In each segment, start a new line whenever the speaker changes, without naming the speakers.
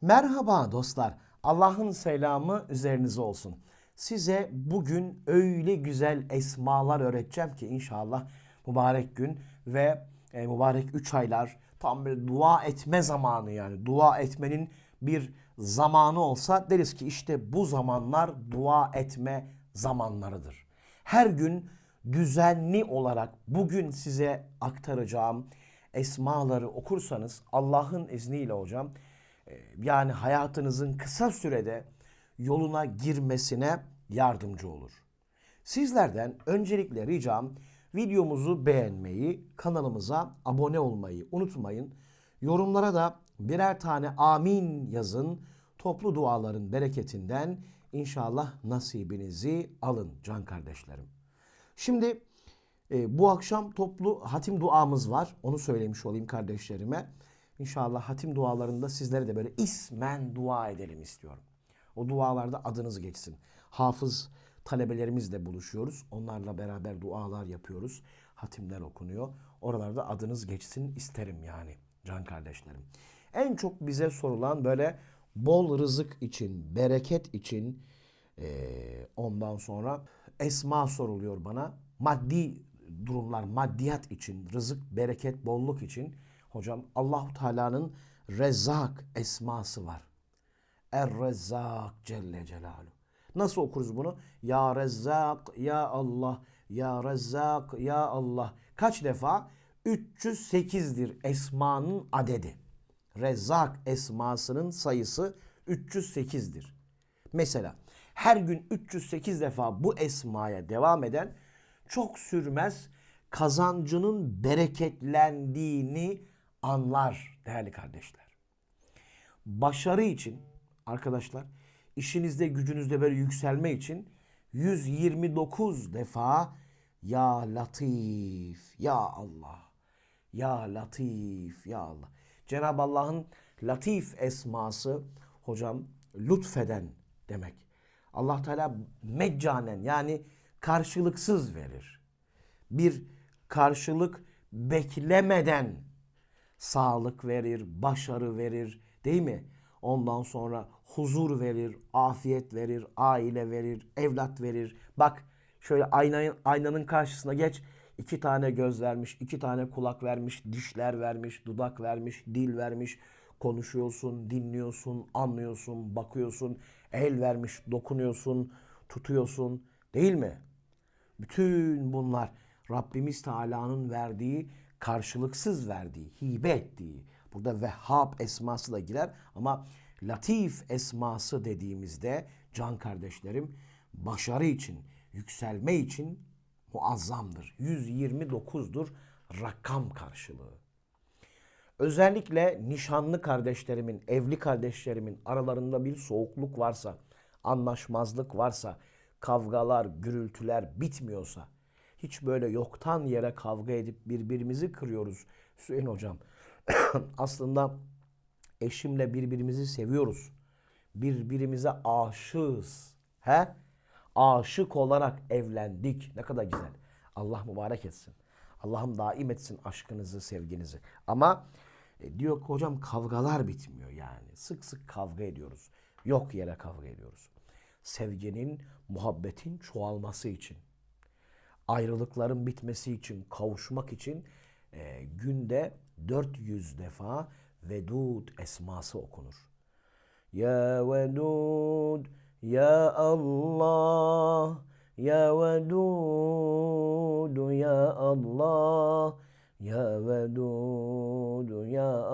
Merhaba dostlar. Allah'ın selamı üzerinize olsun. Size bugün öyle güzel esmalar öğreteceğim ki inşallah mübarek gün ve e, mübarek 3 aylar tam bir dua etme zamanı yani dua etmenin bir zamanı olsa deriz ki işte bu zamanlar dua etme zamanlarıdır. Her gün düzenli olarak bugün size aktaracağım esmaları okursanız Allah'ın izniyle hocam yani hayatınızın kısa sürede yoluna girmesine yardımcı olur. Sizlerden öncelikle ricam videomuzu beğenmeyi, kanalımıza abone olmayı unutmayın. Yorumlara da birer tane amin yazın. Toplu duaların bereketinden inşallah nasibinizi alın can kardeşlerim. Şimdi e, bu akşam toplu hatim duamız var. Onu söylemiş olayım kardeşlerime. İnşallah hatim dualarında sizlere de böyle ismen dua edelim istiyorum. O dualarda adınız geçsin. Hafız talebelerimizle buluşuyoruz. Onlarla beraber dualar yapıyoruz. Hatimler okunuyor. Oralarda adınız geçsin isterim yani can kardeşlerim. En çok bize sorulan böyle bol rızık için, bereket için eee, ondan sonra esma soruluyor bana. Maddi durumlar, maddiyat için, rızık, bereket, bolluk için hocam Allahu Teala'nın Rezzak esması var. Er-Rezzak Celle Celaluhu. Nasıl okuruz bunu? Ya Rezzak, Ya Allah, Ya Rezzak, Ya Allah. Kaç defa? 308'dir esmanın adedi. Rezzak esmasının sayısı 308'dir. Mesela her gün 308 defa bu esmaya devam eden çok sürmez kazancının bereketlendiğini anlar değerli kardeşler. Başarı için arkadaşlar işinizde gücünüzde böyle yükselme için 129 defa ya Latif ya Allah ya Latif ya Allah. Cenab-ı Allah'ın Latif esması hocam lütfeden demek. Allah Teala meccanen yani karşılıksız verir. Bir karşılık beklemeden sağlık verir, başarı verir değil mi? Ondan sonra huzur verir, afiyet verir, aile verir, evlat verir. Bak şöyle aynanın, aynanın karşısına geç. iki tane göz vermiş, iki tane kulak vermiş, dişler vermiş, dudak vermiş, dil vermiş. Konuşuyorsun, dinliyorsun, anlıyorsun, bakıyorsun. El vermiş, dokunuyorsun, tutuyorsun değil mi? Bütün bunlar Rabbimiz Teala'nın verdiği, karşılıksız verdiği, hibe ettiği. Burada Vehhab esması da girer ama Latif esması dediğimizde can kardeşlerim başarı için, yükselme için muazzamdır. 129'dur rakam karşılığı. Özellikle nişanlı kardeşlerimin, evli kardeşlerimin aralarında bir soğukluk varsa, anlaşmazlık varsa, kavgalar, gürültüler bitmiyorsa, hiç böyle yoktan yere kavga edip birbirimizi kırıyoruz Hüseyin hocam. Aslında eşimle birbirimizi seviyoruz. Birbirimize aşığız. He? Aşık olarak evlendik. Ne kadar güzel. Allah mübarek etsin. Allah'ım daim etsin aşkınızı, sevginizi. Ama e, diyor ki hocam kavgalar bitmiyor yani. Sık sık kavga ediyoruz. Yok yere kavga ediyoruz. Sevginin, muhabbetin çoğalması için ayrılıkların bitmesi için, kavuşmak için e, günde 400 defa Vedud esması okunur. Ya Vedud, Ya Allah, Ya Vedud, Ya Allah, Ya Vedud, Ya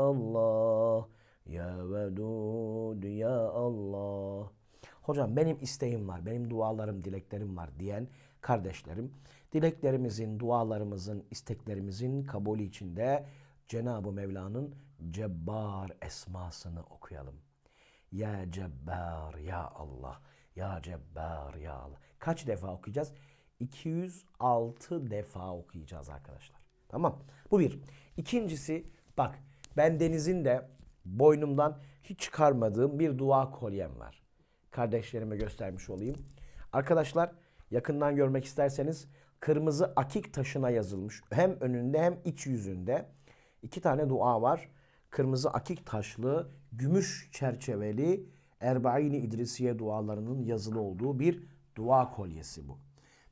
Hocam benim isteğim var, benim dualarım, dileklerim var diyen kardeşlerim, dileklerimizin, dualarımızın, isteklerimizin kabulü içinde Cenab-ı Mevla'nın Cebbar esmasını okuyalım. Ya Cebbar, Ya Allah, Ya Cebbar, Ya Allah. Kaç defa okuyacağız? 206 defa okuyacağız arkadaşlar. Tamam. Bu bir. İkincisi bak ben Deniz'in de boynumdan hiç çıkarmadığım bir dua kolyem var. Kardeşlerime göstermiş olayım. Arkadaşlar yakından görmek isterseniz kırmızı akik taşına yazılmış. Hem önünde hem iç yüzünde iki tane dua var. kırmızı akik taşlı, gümüş çerçeveli Erbaini İdrisiye dualarının yazılı olduğu bir dua kolyesi bu.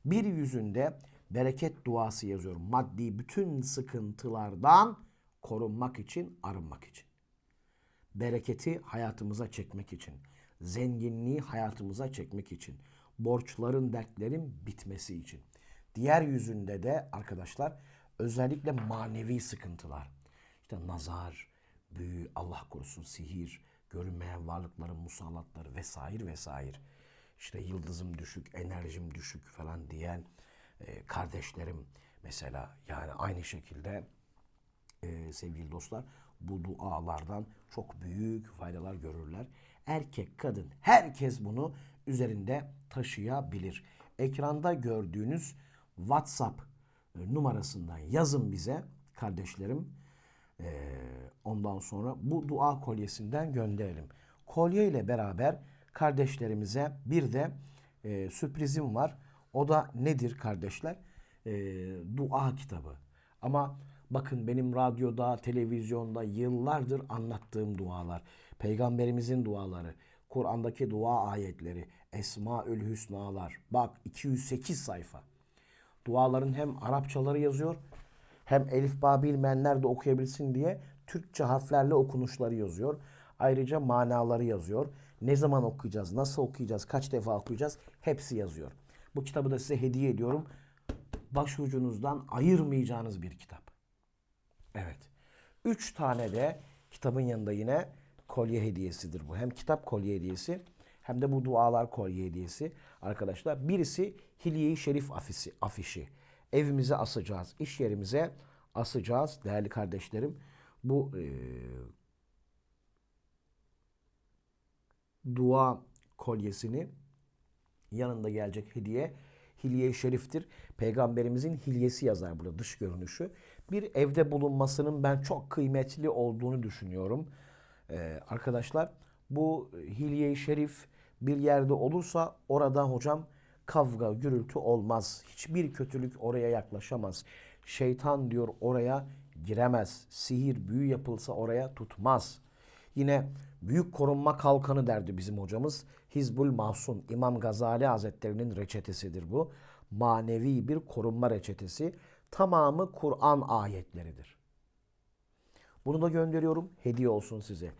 Bir yüzünde bereket duası yazıyor. Maddi bütün sıkıntılardan korunmak için, arınmak için. Bereketi hayatımıza çekmek için. Zenginliği hayatımıza çekmek için. Borçların, dertlerin bitmesi için. Diğer yüzünde de arkadaşlar özellikle manevi sıkıntılar. İşte nazar, büyü, Allah korusun sihir, görünmeyen varlıkların musallatları vesaire vesaire. İşte yıldızım düşük, enerjim düşük falan diyen e, kardeşlerim mesela yani aynı şekilde e, sevgili dostlar bu dualardan çok büyük faydalar görürler. Erkek, kadın herkes bunu üzerinde taşıyabilir. Ekranda gördüğünüz WhatsApp e, numarasından yazın bize kardeşlerim. E, ondan sonra bu dua kolyesinden gönderelim. Kolye ile beraber kardeşlerimize bir de e, sürprizim var. O da nedir kardeşler? Dua kitabı. Ama bakın benim radyoda, televizyonda yıllardır anlattığım dualar, peygamberimizin duaları, Kur'an'daki dua ayetleri, Esmaül Hüsnalar. Bak 208 sayfa. Duaların hem Arapçaları yazıyor hem Elif Ba bilmeyenler de okuyabilsin diye Türkçe harflerle okunuşları yazıyor. Ayrıca manaları yazıyor. Ne zaman okuyacağız, nasıl okuyacağız, kaç defa okuyacağız hepsi yazıyor. Bu kitabı da size hediye ediyorum. Başucunuzdan ayırmayacağınız bir kitap. Evet. Üç tane de kitabın yanında yine kolye hediyesidir bu. Hem kitap kolye hediyesi hem de bu dualar kolye hediyesi. Arkadaşlar birisi Hilye-i Şerif afisi, afişi. Evimize asacağız, iş yerimize asacağız değerli kardeşlerim. Bu e, dua kolyesini yanında gelecek hediye Hilye-i Şerif'tir. Peygamberimizin hilyesi yazar burada dış görünüşü. Bir evde bulunmasının ben çok kıymetli olduğunu düşünüyorum. Ee, arkadaşlar bu Hilye-i Şerif bir yerde olursa orada hocam kavga, gürültü olmaz. Hiçbir kötülük oraya yaklaşamaz. Şeytan diyor oraya giremez. Sihir, büyü yapılsa oraya tutmaz. Yine büyük korunma kalkanı derdi bizim hocamız. Hizbul Mahsun, İmam Gazali Hazretleri'nin reçetesidir bu. Manevi bir korunma reçetesi. Tamamı Kur'an ayetleridir. Bunu da gönderiyorum. Hediye olsun size.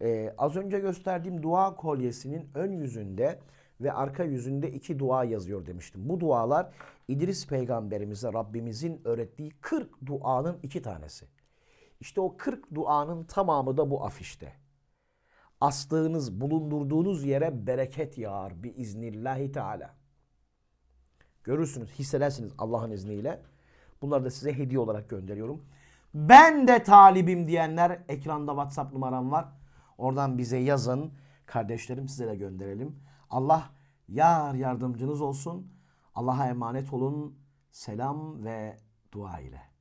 Ee, az önce gösterdiğim dua kolyesinin ön yüzünde ve arka yüzünde iki dua yazıyor demiştim. Bu dualar İdris peygamberimize Rabbimizin öğrettiği 40 duanın iki tanesi. İşte o 40 duanın tamamı da bu afişte. Astığınız, bulundurduğunuz yere bereket yağar bi iznillahi teala. Görürsünüz, hissedersiniz Allah'ın izniyle. Bunları da size hediye olarak gönderiyorum. Ben de talibim diyenler ekranda WhatsApp numaram var. Oradan bize yazın. Kardeşlerim size de gönderelim. Allah yar yardımcınız olsun. Allah'a emanet olun. Selam ve dua ile.